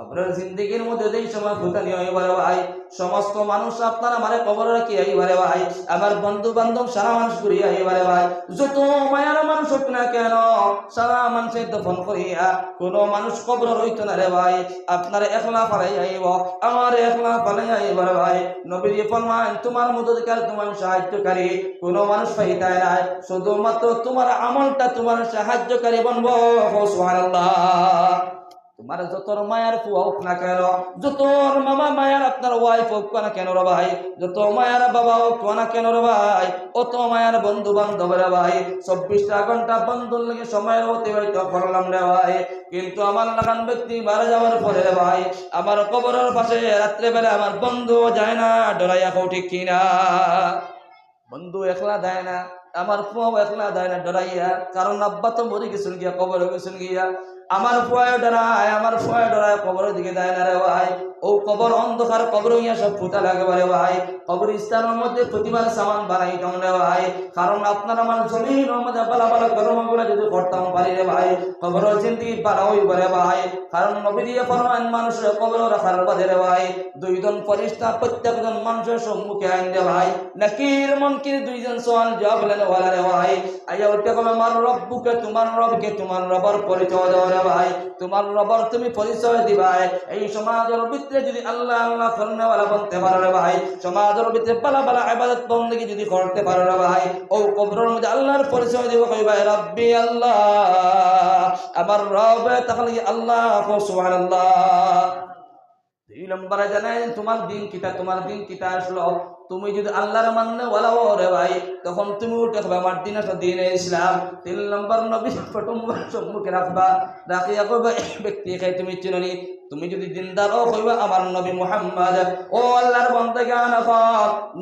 আপনার জিন্দগির মধ্যে যেই সময় হইবারে ভাই। সমস্ত মানুষ আপনার আমারে কবর রাখি ভাই। আমার বন্ধু বান্ধব সারা মানুষ ভাই। যত মায়ার মানুষ না কেন, সারা মানুষের দফন করিয়া, কোন মানুষ কবর রইত না রে ভাই। আপনার একলা ফালাই আইব, আমার একলা ফালাই আইবারে ভাই। নবীর ফরমান, তোমার মদতকার তোমার সাহায্যকারী। কোন মানুষ পাইতায় নাই, শুধুমাত্র তোমার আমলটা তোমার সাহায্যকারী বনবো। সুবহানাল্লাহ। তোমার যতর মায়ার ফুয়া হোক না কেন, যতর মামা মায়ার আপনার ওয়াইফ হোক না কেন রে ভাই, যত মায়ার বাবা হোক না কেন রে ভাই, অত মায়ার বন্ধু বান্ধব রে ভাই, চব্বিশটা ঘণ্টা বন্ধুর লেগে সময় অতিবাহিত করলাম রে ভাই, কিন্তু আমার লাগান ব্যক্তি মারা যাওয়ার পরে রে ভাই, আমার কবরের পাশে রাত্রেবেলা আমার বন্ধু যায় না, ডরাইয়া কৌ ঠিক কিনা। বন্ধু একলা দেয় না, আমার ফুয়াও একলা দেয় না, ডরাইয়া, কারণ আব্বা তো মরে গেছেন গিয়া, কবরে গেছেন গিয়া। আমার ফুয়ায় ডরায় আমার ফুয়ায় ডরায় কবরের দিকে দেয় না রে ভাই। ও কবর অন্ধকার কবর ইয়া সব ফুটা লাগে রে ভাই। কবর স্থানের মধ্যে প্রতিবার সামান বানাই রে ভাই। কারণ আপনার আমার জমির মধ্যে বালা বালা কর্মগুলো যদি করতাম পারি রে ভাই। কবর জিন্দিগি বালা হইব রে ভাই। কারণ নবী দিয়ে ফরমান মানুষের কবর রাখার বাদে রে ভাই। দুইজন ফরিস্তা, প্রত্যেকজন মানুষের সম্মুখে আইন রে ভাই। নাকির মনকির দুইজন সোয়াল জবাব লেনে ওয়ালা রে ভাই। আইয়া উঠে কবে আমার রব্বুকে, তোমার রবকে, তোমার রবর পরিচয় দাও রে ভাই। তোমার রবর তুমি পরিচয় দিবা এই সমাজের ভিতরে যদি আল্লাহ আল্লাহ বলতে পারো রে ভাই, সমাজের ভিতরে বালা ইবাদত বন্দেগী যদি করতে পারো রে ভাই, ও কবরের মধ্যে আল্লাহর পরিচয় দিব কইবা রব্বি আল্লাহ, আমার রব, তাহলে আল্লাহ সুবহানাল্লাহ। দুই নম্বরে জানেন, তোমার দিন কিতা, তোমার দিন কিতা আসলো? তুমি যদি আল্লাহর মান্য ওলা রে ভাই, তখন তুমি উঠে হবে আমার দিন একটা দিন ইসলাম। তিন নম্বর নবী ফটো সম্মুখে রাখবা, রাখিয়া ব্যক্তি খাই তুমি চিননি। তুমি যদি দিনদার ও কইবা আমার নবী মুহাম্মদ, ও আল্লাহর বন্ধে জ্ঞান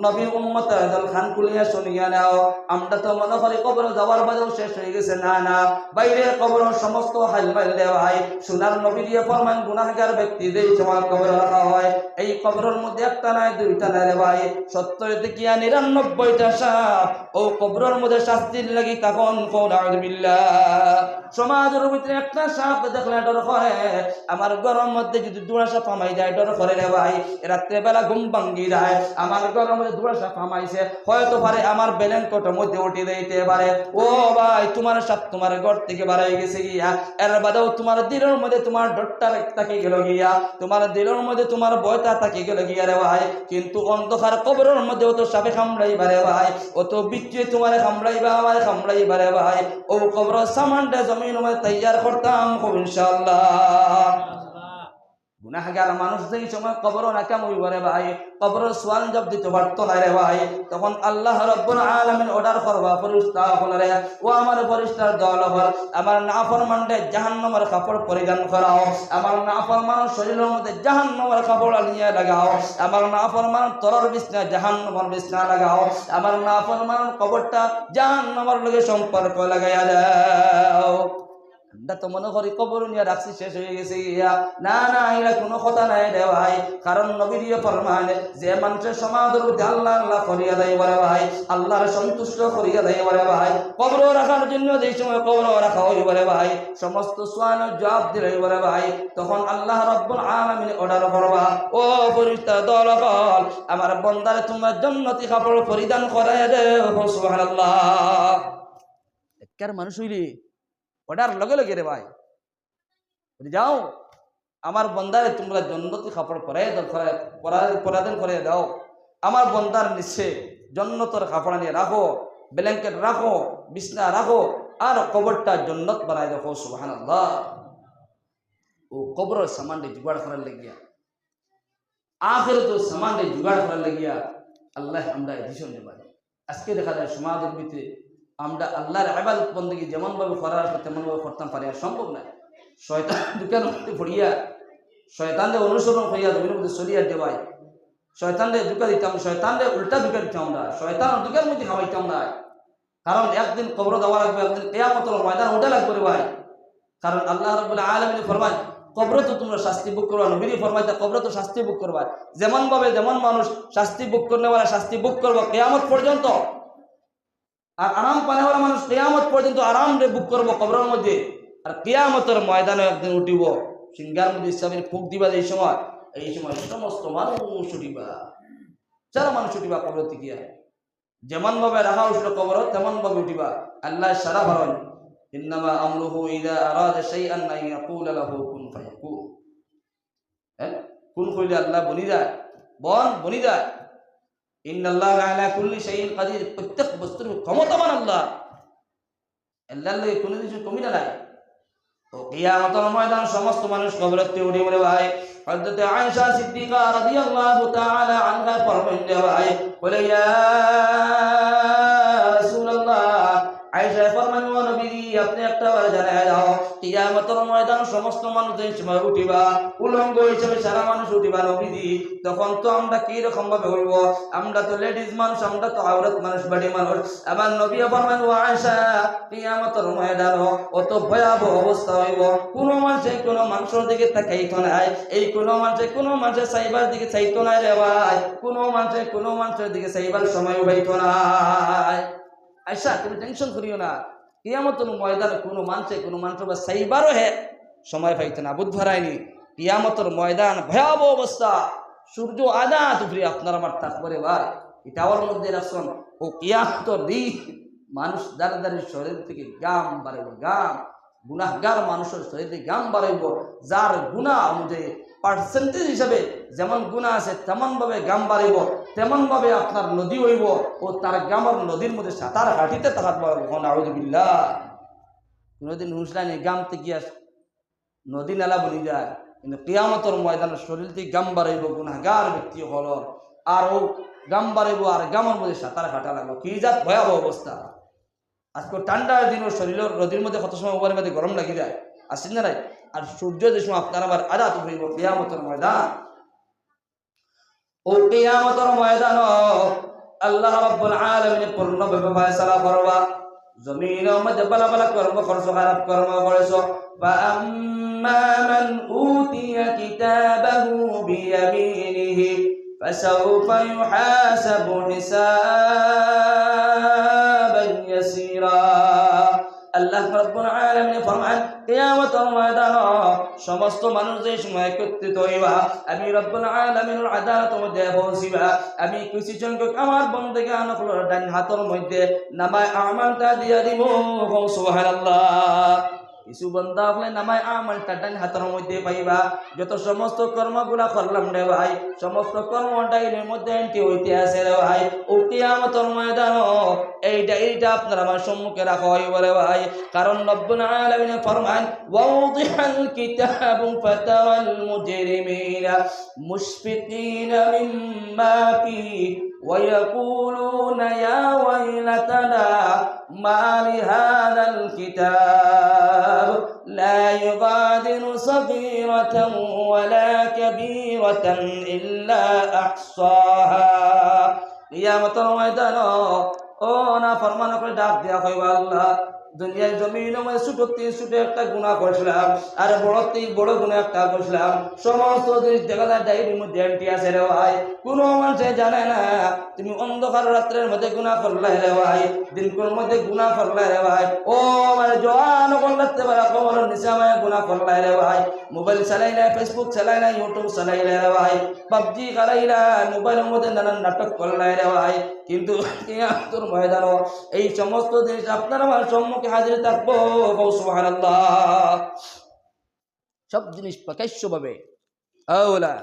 নবী উম্মত দল খান কুলিয়া শুনিয়া নাও। আমরা তো মনে করি কবর যাওয়ার বাদেও শেষ হয়ে গেছে। না না বাইরে কবর সমস্ত হাল মাইল দেওয়া হয়। সোনার নবী দিয়ে ফরমান গুনাহগার ব্যক্তি যেই সময় কবর রাখা হয়। এই কবরের মধ্যে একটা নাই, দুইটা নাই রে ভাই। সত্তর থেকে নিরানব্বইটা সাপ। ও কবরের মধ্যে শাস্তির লাগি তখন সমাজের ভিতরে একটা সাপ দেখলে ডর করে। আমার গরম মধ্যে যদি দুড়া সাপ ফামাই যায়, ডর করে রে ভাই, রাত্রেবেলা ঘুম ভাঙ্গি যায়। আমার গরম মধ্যে দুড়া সাপ ফামাইছে হয়তো পারে আমার বেলেঙ্কটের মধ্যে উঠে দিতে পারে। ও ভাই, তোমার সাপ তোমার ঘর থেকে বাড়াই গেছে গিয়া, এর বাদেও তোমার দিলের মধ্যে তোমার ডরটা তাকে গেল গিয়া, তোমার দিলের মধ্যে তোমার বয়টা তাকে গেল গিয়া রে ভাই। কিন্তু অন্ধকার কবরের মধ্যে অত সাপে কামড়াইবা রে ভাই অত বিচ্ছু তোমার কামড়াইবা, আমার কামড়াইবা রে ভাই। ও কবর সামানটা জমিন মধ্যে তৈয়ার করতাম খুব ইনশাআল্লাহ। গুনাহগার মানুষ যেই সময় কবর না কেমন করে ভাই কবর সোয়াল জব দিতে পারতো না রে ভাই, তখন আল্লাহ রব্বুল আলামিন অর্ডার করবা ফরিস্তা হল রে, ও আমার ফরিস্তার দল হল, আমার নাফরমানকে জাহান্নামের কাপড় পরিধান করাও, আমার নাফরমান শরীরের মধ্যে জাহান্নামের কাপড় নিয়ে লাগাও, আমার নাফরমান তরর বিছনা জাহান্নামের বিছনা লাগাও, আমার নাফরমান কবরটা জাহান্নামের লগে সম্পর্ক লাগাইয়া দাও। তো মনে করি কবর রাখছি শেষ হয়ে গেছে ইয়া। না না, এরা কোনো কথা নাই রে ভাই। কারণ নবীর ফরমান যে মানুষের সমাজের মধ্যে আল্লাহ আল্লাহ করিয়া দেয় বলে ভাই, আল্লাহর সন্তুষ্ট করিয়া দেয় বলে ভাই। কবর রাখার জন্য যে সময় কবর রাখা হই বলে ভাই, সমস্ত সোয়ান জবাব দিলে বলে ভাই। তখন আল্লাহ রব্বুল আলামিন অর্ডার করবা, ও ফরিস্তা দল বল আমার বন্দারে তোমার জন্নতি কাপড় পরিধান করে দে সুবহানাল্লাহ। একার মানুষ হইলি। অর্ডার লগে লগে রে ভাই। যাও, আমার বন্দারে তোমরা জন্নতি কাপড় দাও পরাধন করে দাও। আমার বন্দার নিচে জন্নতর কাপড় নিয়ে রাখো, ব্ল্যাঙ্কেট রাখো, বিছনা রাখো, আর কবরটা জন্নত বানাই দেখো সুবাহান ও কবরের সামানটা জুগাড় করার লেগিয়া আখের তো সামানটা জুগাড় করার লেগিয়া আল্লাহ আমরা এডিশন পারি আজকে দেখা যায় সমাজের ভিতরে আমরা আল্লাহর বন্দী যেমন ভাবে করার তেমন ভাবে করতাম পারি, আর সম্ভব না শয়তান দুকান মধ্যে পড়িয়া শয়তানদের অনুসরণ করিয়া জমির মধ্যে সরিয়া দেওয়াই শয়তানদের দুকা দিতাম, শয়তানদের উল্টা দুকা দিতাম আমরা, শয়তান দুকার মধ্যে খাওয়াইতাম না। কারণ একদিন কবর দেওয়া লাগবে, একদিন কেয়ামতর ময়দান উঠে লাগবে ভাই। কারণ আল্লাহ রবুল্লাহ আলমিনী ফরমায়, কবরে তো তোমরা শাস্তি বুক করবা নবীর ফরমাইতে কবরে তো শাস্তি বুক করবা। যেমন ভাবে যেমন মানুষ শাস্তি বুক করলে শাস্তি বুক করব, কেয়ামত পর্যন্ত। আর আরাম পানেওয়ালা মানুষ কেয়ামত পর্যন্ত আরাম রে বুক করব কবরের মধ্যে। আর কেয়ামতের ময়দানে একদিন উঠিব, সিঙ্গার মধ্যে ইসলামের ফুক দিবা এই সময়। এই সময় সমস্ত মানুষ উঠিবা। যারা মানুষ উঠিবা কবর থেকে যেমন ভাবে রাখা উঠল কবর তেমন ভাবে উঠিবা। আল্লাহ সারা ভরণ ইন্নামা আন কুন হ্যাঁ? আল্লাহ বনি যায়? বন বনি যায়? ইন্নাল্লাহ আলা কুল্লি শাইইন কাদির, প্রত্যেক বস্তুর ক্ষমতাবান আল্লাহ। আল্লাহর কোনো কিছু কমি না নাই তো কিয়ামতের ময়দান সমস্ত মানুষ কবরতে উঠে বলে, ভাই, হযরত আয়েশা সিদ্দিকা রাদিয়াল্লাহু তাআলা আনহা ফরমান দে ভাই, বলে, ইয়া রাসূলুল্লাহ। আয়েশা ফরমান ও নবী আপনি একটা বার জানায় কিয়ামতের ময়দান সমস্ত মানুষ এই সময় উঠিবা, উলঙ্গ হিসেবে সারা মানুষ উঠিবা নবীজি তখন তো আমরা কি রকম ভাবে হইব? আমরা তো লেডিজ মানুষ, আমরা তো আওরাত মানুষ, বাড়ি মানুষ। আমার নবী ফরমান ও আয়েশা, কিয়ামতের ময়দান অত ভয়াবহ অবস্থা হইব। কোনো মানুষে কোনো মানুষের দিকে তাকাইতো নাই এই কোনো মানুষে কোনো মানুষের চাইবার দিকে চাইতো নাই রে ভাই। কোনো মানুষে কোনো মানুষের দিকে চাইবার সময় হইতো নাই আয়সা তুমি টেনশন করিও না। কিয়ামতের ময়দানে কোনো মানুষে কোনো মানুষের বা চাইবারও হে সময় পাইতো না বুধ ভরায়নি কিয়ামতের ময়দান ভয়াবহ অবস্থা। সূর্য আদা তুফরি আপনার আমার থাকবে ভাই এটা আমার মধ্যে রাখছেন ও কিয়ামতর দিন মানুষ দাঁড়ে দাঁড়িয়ে শরীর থেকে গাম বাড়াইব, গাম। গুনাহগার মানুষের শরীর গাম বাড়াইব। যার গুণা অনুযায়ী পার্সেন্টেজ হিসাবে যেমন গুণা আছে তেমনভাবে গাম বাড়াইব। তেমন ভাবে আপনার নদী হইব ও তার গামর নদীর মধ্যে সাঁতার হাঁটিতে তাহার আউদুবিল্লাহ কোনোদিন হুঁসলানি গাম থেকে আস। নদী নালা বনি যায়, কিন্তু কিয়ামতর ময়দানের শরীর থেকে গাম বাড়াইব গুনাহগার ব্যক্তি হল। আর ও গাম বাড়াইব আর গামর মধ্যে সাঁতার হাঁটা লাগল কি যাত ভয়াবহ অবস্থা। আজকে ঠান্ডার দিন, ও শরীরের নদীর মধ্যে কত সময় মধ্যে গরম লাগি যায় আসছেন না আর সূর্য যে সময় আপনার আমার আজাদ উঠব কিয়ামতের ময়দান ও কিয়ামতের ময়দান আল্লাহ রাব্বুল আলামিন পূর্ণভাবে ফয়সালা করবা জমিনের মধ্যে বালা বালা কর্ম করছো খারাপ কর্ম করেছো فأما من أوتي كتابه بيمينه فسوف يحاسب حسابا يسيرا আল্লাহ রব্বুল আলামিন ফরমান সমস্ত মানুষ যে সময় একত্রিত হইবা, আমি রব্বুল আলামিনের আদালত মধ্যে পৌঁছিবা। আমি কিছু সংখ্যক আমার বন্ধুকে আনকলোর ডান হাতের মধ্যে নামায় আমানটা দিয়া দিব সুবহানাল্লাহ। কিছু বন্ধা হলে নামায় আমলটা ডান হাতের মধ্যে পাইবা। যত সমস্ত কর্মগুলা করলাম রে ভাই, সমস্ত কর্ম এর মধ্যে এন্টি হইতে আছে রে ভাই। ও কিয়ামতের ময়দান এই ডায়েরিটা আপনার আমার সম্মুখে রাখা হইব রে ভাই। কারণ রব্বুল আলামিন ফরমান ওয়াউদিহাল কিতাবু ফাতারাল মুজরিমিনা মুশফিকিনা মিম্মা ফি ويقولون يا ويلتنا ما لهذا الكتاب لا يغادر صغيرة ولا كبيرة إلا أحصاها কিয়ামতের ময়দান ও না ফরমান করে ডাক দেয়া হইব আল্লাহ দুনিয়ার জমিন ছোট তিন ছোট একটা গুণা করছিলাম, আর বড় তিন, বড় গুণা একটা করছিলাম। সমস্ত জিনিস দেখা যায় ডায়েরির মধ্যে এন্টি আছে রে ভাই। কোনো মানুষে জানে না, তুমি অন্ধকার রাত্রের মধ্যে গুণা করলাই রে ভাই। দিনকুর মধ্যে গুণা করলাই রে ভাই। ও মানে জোয়ান করতে পারে কবরের নিচে আমায় গুণা করলাই রে ভাই। মোবাইল চালাই না ফেসবুক চালাই না ইউটিউব চালাই রে ভাই। পাবজি খেলাই না মোবাইলের মধ্যে নানান নাটক করলাই রে ভাই। কিন্তু তোর ময়দান এই সমস্ত জিনিস আপনার আমার সম্মুখে হাজির থাকব সব জিনিস প্রকাশ্যভাবে ওলা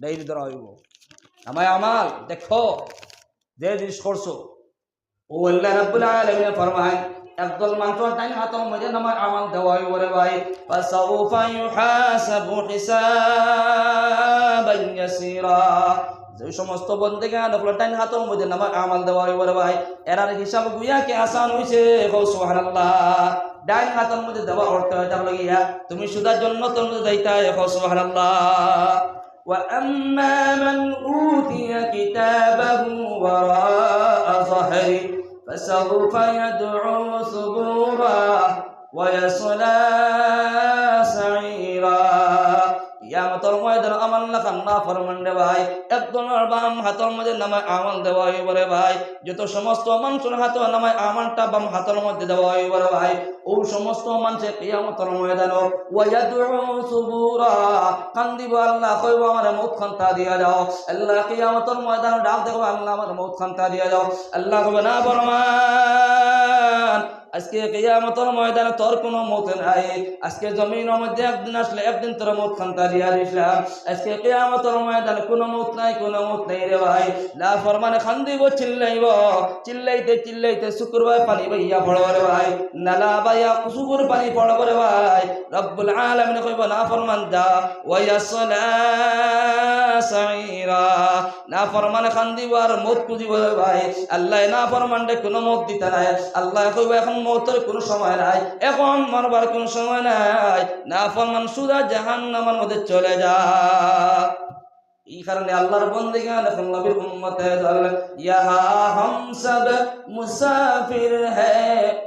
ডায়েরি ধরা হইব। আমায় আমাল, দেখো, যে জিনিস করছ। ও আল্লাহ রাব্বুল আলামিন ফরমায়, একদল মানুষ তাই হাতের মধ্যে নামার আমাল দেওয়া হইব রে ভাই। ফাসাউফা ইউহাসাবু হিসাবান যে সমস্ত বন্দেগা নকল টাইম হাতের মধ্যে নামার আমাল দেওয়া হইব রে ভাই এরার হিসাব গুয়া কে আসান হইছে কও সুবহানাল্লাহ ডাইন হাতের মধ্যে দেওয়া অর্থ হয় তার লাগিয়া তুমি সুদার জন্য তোর মধ্যে যাইতা কও সুবহানাল্লাহ وأما من أوتي كتابه وراء ظهره فسوف يدعو ثبورا ويصلى আমার ফরমান রে ভাই। একজনের বাম হাতের মধ্যে নামায় আমল দেওয়া হইব রে ভাই। যত সমস্ত মানুষের হাতে নামায় আমলটা বাম হাতের মধ্যে দেওয়া হইব রে ভাই। ও সমস্ত মানুষের কিয়ামতর ময়দান ওয়ায়াদউ সুবুরা, কান্দিব আল্লাহ, কইব, আমার মৌত খান্তা দিয়া যাও আল্লাহ কিয়ামতর ময়দান ডাক দেখো আল্লাহ আমার মৌত খান্তা দিয়া যাও আল্লাহ কবে না বরমান আজকে কিয়ামতের ময়দানে তোর কোনো মত নাই। আজকে জমিনের মধ্যে একদিন আসলে একদিন তোর মত খান্তা দিয়া দিছিলাম আজকে কিয়ামতের ময়দানে কোনো মত নাই, কোনো মত নাই রে ভাই। লা ফরমানে খান্দিব, চিল্লাইব। চিল্লাইতে চিল্লাইতে শুক্রবার পানি বাইয়া পড়ব রে ভাই। নালা বাইয়া শুকুর পানি পড়ব রে ভাই। রব্বুল আলামিন কইব না ফরমান দা ওয়ায়াসলা সাইরা না ফরমানে খান্দিব আর মত খুঁজিব রে ভাই। আল্লাহ না ফরমানডে কোনো মত দিতে নাই। আল্লাহ কইব এখন মতের কোনো সময় নাই, এখন মরবার কোনো সময় নাই। না ফরমান সুদা জাহান্নামের মধ্যে চলে যা এই কারণে আল্লাহর বন্দে গান এখন নবীর হম সব মুসাফির হে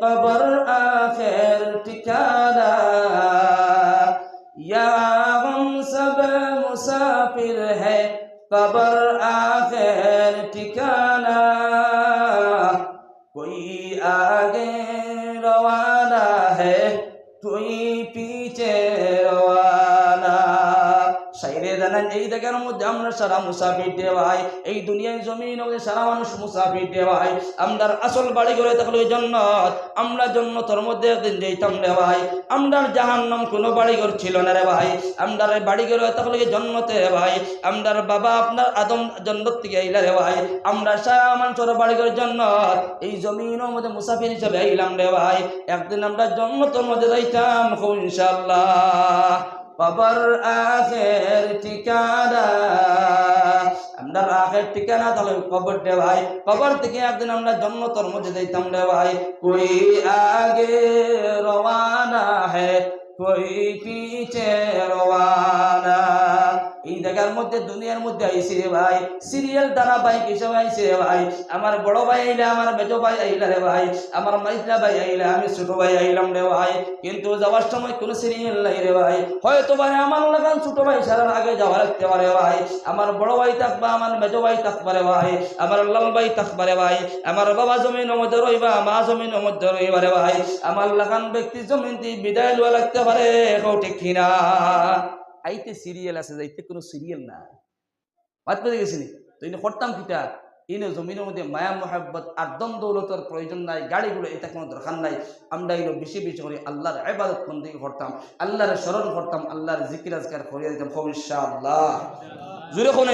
কবর আখের ঠিকানা। ইহা হম আখের জায়গার মধ্যে আমরা সারা মুসাফির দেওয়াই এই দুনিয়ায় জমিন সারা মানুষ মুসাফির দেওয়াই আমরা আসল বাড়ি করে থাকলে ওই জন্নত। আমরা জন্নতর মধ্যে একদিন যেতাম রে ভাই। আমরা জাহান্নাম কোনো বাড়ি ঘর ছিল না রে ভাই। আমরা বাড়ি করে থাকলে জন্নতে রে ভাই। আমরার বাবা আপনার আদম জন্নত থেকে আইলা রে ভাই। আমরা সারা মানুষের বাড়ি করে জন্নত। এই জমিনের মধ্যে মুসাফির হিসেবে আইলাম রে ভাই। একদিন আমরা জন্নতর মধ্যে যাইতাম ইনশাল্লাহ কবর আখের ঠিকানা। আমরা আখের ঠিকানা তাহলে কবর দে ভাই। কবর থেকে একদিন আমরা জন্ম মধ্যে যেতাম রে ভাই। কই আগে রওয়ানা হে, কই পিছে রওয়ানা। এই জায়গার মধ্যে, দুনিয়ার মধ্যে আইসি রে ভাই। সিরিয়াল ধারাবাহিক হিসেবে আইসি রে ভাই? আমার বড় ভাই আইলে, আমার মেজো ভাই আইলা রে ভাই। আমার মাইজা ভাই আইলে, আমি ছোট ভাই আইলাম রে ভাই। কিন্তু যাওয়ার সময় কোনো সিরিয়াল নাই রে ভাই। হয়তো ভাই আমার লাগান ছোট ভাই সারার আগে যাওয়া লাগতে পারে ভাই। আমার বড় ভাই থাকবা, আমার মেজো ভাই থাকবারে ভাই। আমার লাল ভাই থাকবারে ভাই। আমার বাবা জমিনের মধ্যে রইবা, মা জমিনের মধ্যে রইবারে ভাই। আমার লাগান ব্যক্তি জমিন দিয়ে বিদায় লওয়া লাগতে পারে ঠিক কিনা। আইতে সিরিয়াল আছে যাইতে কোনো সিরিয়াল না বাদ পেতে গেছিনি তো ইনি করতাম কিটা ইনে জমিনের মধ্যে মায়া মোহাব্বত আর দম দৌলতের প্রয়োজন নাই গাড়িগুলো এটা কোনো দরকার নাই আমরা ইনো বেশি বেশি করে আল্লাহর আবাদত বন্দি করতাম আল্লাহর স্মরণ করতাম আল্লাহর জিকির আজকার করিয়া দিতাম খুব ইনশাআল্লাহ জুড়ে কোন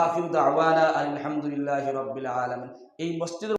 আখিরু দাওয়ানা আলহামদুলিল্লাহি রাব্বিল আলামিন এই মসজিদের